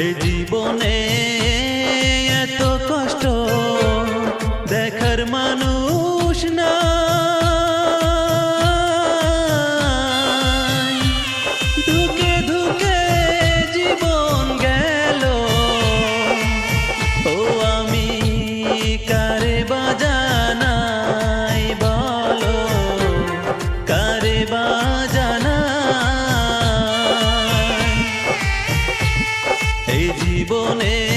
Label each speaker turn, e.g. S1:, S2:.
S1: এই জীবনে এত কষ্ট দেখার মানুষ না। জীবনে